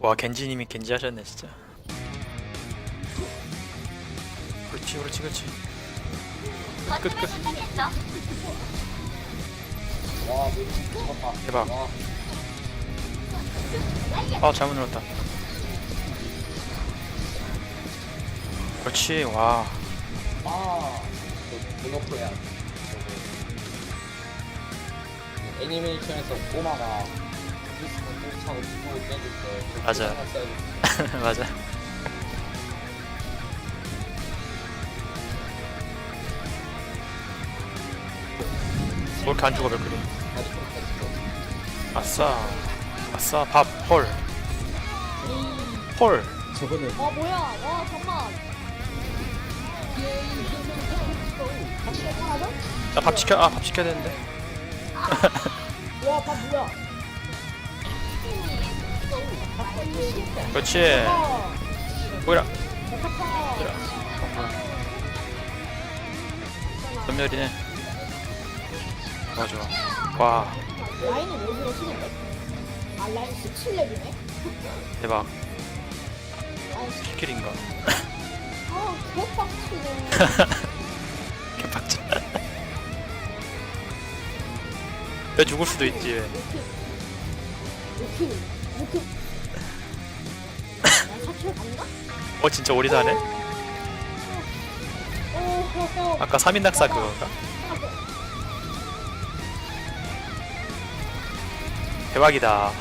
와 겐지님이 겐지 하셨네 진짜 그렇지 그렇지 그렇지 끝, 끝. 와 메르시 죽었다 대박. 와아 잘못 눌렀다 그렇지 와 아, 저 문어프야. 애니메이션에서 꼬마가 크리스만 쫓아고 죽고 떼줄 때 맞아. 맞아. 뭘 이렇게 안 죽어 맥크리 아싸. 아싸 밥 헐. 헐. 저거는 아 뭐야? 와 잠만. 나밥 시켜 아밥 시켜야 되는데 와 밥 뭐야? 그렇지. 뭐야 전멸이네. 좋아 좋아. 와. 라인이 왜 그러시는데? 아 라인 17렙이네? 대박. 아 씨, 킬인가? 아 개빡치네. 왜 죽을 수도 있지 왜? 어 진짜 오호호. 아까 3인 낙사 그건가 대박이다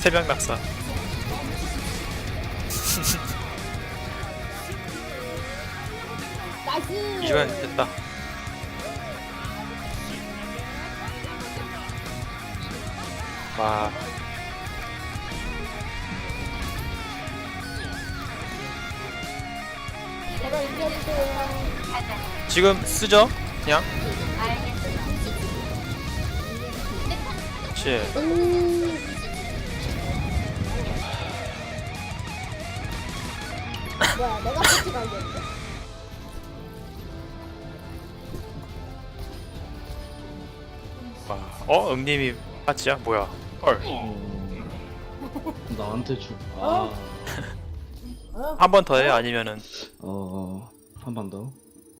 새벽 낙사. 이주간 됐다 와. 지금 쓰죠 그냥 그렇지 음. 뭐야 내가 패치 갈겠는데? 와. 어 응님이 파츠야 뭐야 헐 나한테 주. 아, 어? 한번 더해 아니면은 어, 한 번 더.